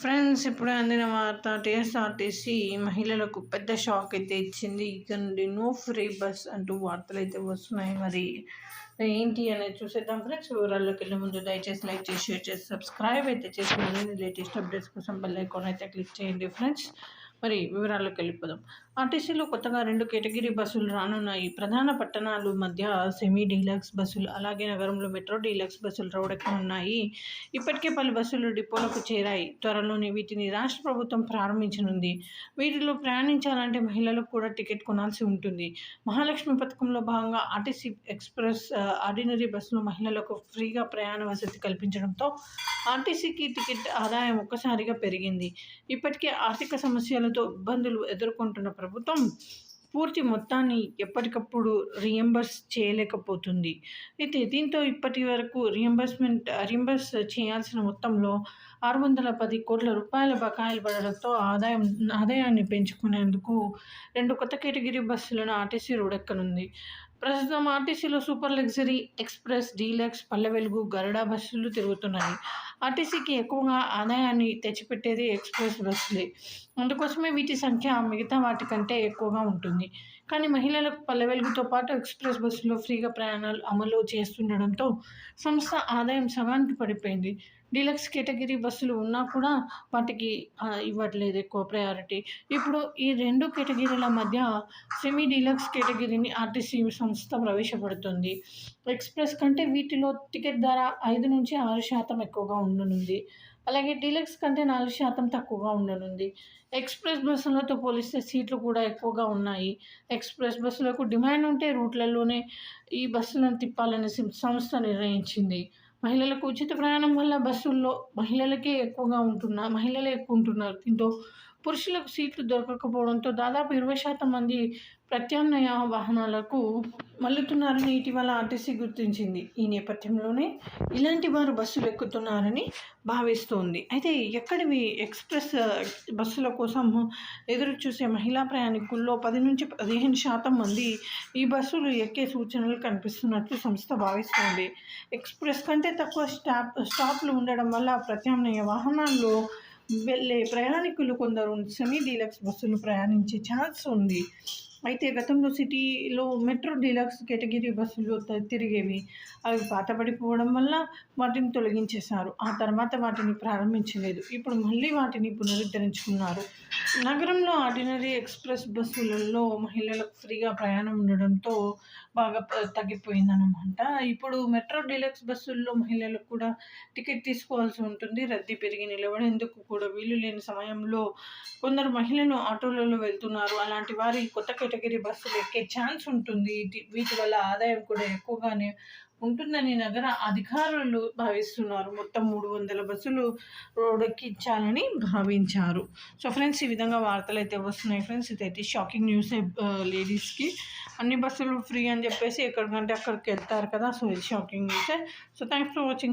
Friends ఇప్పుడే అందిన వార్త టీఎస్ఆర్టీసీ మహిళలకు పెద్ద షాక్ అయితే ఇచ్చింది. ఇక నుండి నో ఫ్రీ బస్ అంటూ వార్తలు అయితే వస్తున్నాయి మరి. ఏంటి అనేది చూసేద్దాం ఫ్రెండ్స్. వివరాల్లోకి వెళ్ళే ముందు దయచేసి లైక్ చేసి షేర్ చేసి సబ్స్క్రైబ్ అయితే చేసి లేటెస్ట్ అప్డేట్స్ కోసం బెల్ ఐకాన్ అయితే క్లిక్ చేయండి ఫ్రెండ్స్. మరి వివరాల్లోకి వెళ్ళిపోదాం. ఆర్టీసీలో కొత్తగా రెండు కేటగిరీ బస్సులు రానున్నాయి. ప్రధాన పట్టణాలు మధ్య సెమీ డీలక్స్ బస్సులు అలాగే నగరంలో మెట్రో డీలక్స్ బస్సులు ఉన్నాయి. ఇప్పటికే పలు బస్సులు డిపోలకు చేరాయి. త్వరలోనే వీటిని రాష్ట్ర ప్రభుత్వం ప్రారంభించనుంది. వీటిలో ప్రయాణించాలంటే మహిళలకు కూడా టికెట్ కొనాల్సి ఉంటుంది. మహాలక్ష్మి పథకంలో భాగంగా ఆర్టీసీ ఎక్స్ప్రెస్ ఆర్డినరీ బస్సులు మహిళలకు ఫ్రీగా ప్రయాణ వసతి కల్పించడంతో ఆర్టీసీకి టికెట్ ఆదాయం ఒక్కసారిగా పెరిగింది. ఇప్పటికే ఆర్థిక సమస్యలు సమస్యలతో ఇబ్బందులు ఎదుర్కొంటున్న ప్రభుత్వం పూర్తి మొత్తాన్ని ఎప్పటికప్పుడు రియంబర్స్ చేయలేకపోతుంది. అయితే దీంతో ఇప్పటి వరకు రియంబర్స్మెంట్ రియంబర్స్ చేయాల్సిన మొత్తంలో ఆరు వందల పది కోట్ల రూపాయల బకాయిలు పడడంతో ఆదాయం ఆదాయాన్ని పెంచుకునేందుకు రెండు కొత్త కేటగిరీ బస్సులను ఆర్టీసీ రోడెక్కనుంది ప్రస్తుతం ఆర్టీసీలో super luxury express deluxe Palle Velugu Garuda బస్సులు తిరుగుతున్నాయి. ఆర్టీసీకి ఎక్కువగా ఆదాయాన్ని తెచ్చిపెట్టేది ఎక్స్ప్రెస్ బస్సులే అందుకోసమే వీటి సంఖ్య మిగతా వాటి కంటే ఎక్కువగా ఉంటుంది. కానీ మహిళలకు పల్లె వెలుగుతో పాటు ఎక్స్ప్రెస్ బస్సులో ఫ్రీగా ప్రయాణాలు అమలు చేస్తుండడంతో సంస్థ ఆదాయం సగానికి పడిపోయింది. డీలక్స్ కేటగిరీ బస్సులు ఉన్నా కూడా వాటికి ఇవ్వట్లేదు ఎక్కువ ప్రయారిటీ. ఇప్పుడు ఈ రెండు కేటగిరీల మధ్య సెమీ డీలక్స్ కేటగిరీని ఆర్టీసీ సంస్థ ప్రవేశపెడుతుంది. ఎక్స్ప్రెస్ కంటే వీటిలో టికెట్ ధర ఐదు నుంచి ఆరు శాతం ఎక్కువగా ఉండనుంది. అలాగే డీలక్స్ కంటే నాలుగు శాతం తక్కువగా ఉండనుంది. ఎక్స్ప్రెస్ బస్సులతో పోలిస్తే సీట్లు కూడా ఎక్కువగా ఉన్నాయి. ఎక్స్ప్రెస్ బస్సులకు డిమాండ్ ఉంటే రూట్లలోనే ఈ బస్సులను తిప్పాలని సంస్థ నిర్ణయించింది. మహిళలకు ఉచిత ప్రయాణం వల్ల బస్సుల్లో మహిళలకే ఎక్కువగా ఉంటున్న మహిళలే ఎక్కువ ఉంటున్నారు. దీంతో పురుషులకు సీట్లు దొరకకపోవడంతో దాదాపు ఇరవై శాతం మంది ప్రత్యామ్నాయ వాహనాలకు మల్లుతున్నారని ఇటీవల ఆర్టీసీ గుర్తించింది. ఈ నేపథ్యంలోనే ఇలాంటి వారు బస్సులు ఎక్కుతున్నారని భావిస్తోంది. అయితే ఎక్కడివి ఎక్స్ప్రెస్ బస్సుల కోసం ఎదురు చూసే మహిళా ప్రయాణికుల్లో పది నుంచి పదిహేను శాతం మంది ఈ బస్సులు ఎక్కే సూచనలు కనిపిస్తున్నట్లు సంస్థ భావిస్తోంది. ఎక్స్ప్రెస్ కంటే తక్కువ స్టాప్ స్టాప్లు ఉండడం వల్ల ప్రత్యామ్నాయ వాహనాల్లో వెళ్ళే ప్రయాణికులు కొందరు సెమీ డీలక్స్ బస్సులు ప్రయాణించే ఛాన్స్ ఉంది. అయితే గతంలో సిటీలో మెట్రో డీలక్స్ కేటగిరీ బస్సులు తిరిగేవి. అవి పాతబడిపోవడం వల్ల వాటిని తొలగించేశారు. ఆ తర్వాత వాటిని ప్రారంభించలేదు. ఇప్పుడు మళ్ళీ వాటిని పునరుద్ధరించుకున్నారు. నగరంలో ఆర్డినరీ ఎక్స్ప్రెస్ బస్సులలో మహిళలకు ఫ్రీగా ప్రయాణం ఉండడంతో బాగా తగ్గిపోయిందనమాట ఇప్పుడు మెట్రో డీలక్స్ బస్సుల్లో మహిళలకు కూడా టికెట్ తీసుకోవాల్సి ఉంటుంది. రద్దీ పెరిగి నిలబడేందుకు కూడా వీలు లేని సమయంలో కొందరు మహిళలు ఆటోలలో వెళ్తున్నారు. అలాంటి వారి కొత్త కోటగిరి బస్సులు ఎక్కే ఛాన్స్ ఉంటుంది. వీటి వల్ల ఆదాయం కూడా ఎక్కువగానే ఉంటుందని నగర అధికారులు భావిస్తున్నారు. మొత్తం మూడు వందల బస్సులు రోడ్డెక్కించాలని భావించారు. సో ఫ్రెండ్స్ ఈ విధంగా వార్తలు అయితే వస్తున్నాయి ఫ్రెండ్స్. ఇదైతే షాకింగ్ న్యూస్ లేడీస్కి. అన్ని బస్సులు ఫ్రీ అని చెప్పేసి ఎక్కడికంటే అక్కడికి వెళ్తారు కదా సో ఇది shocking న్యూసే. So thanks for watching.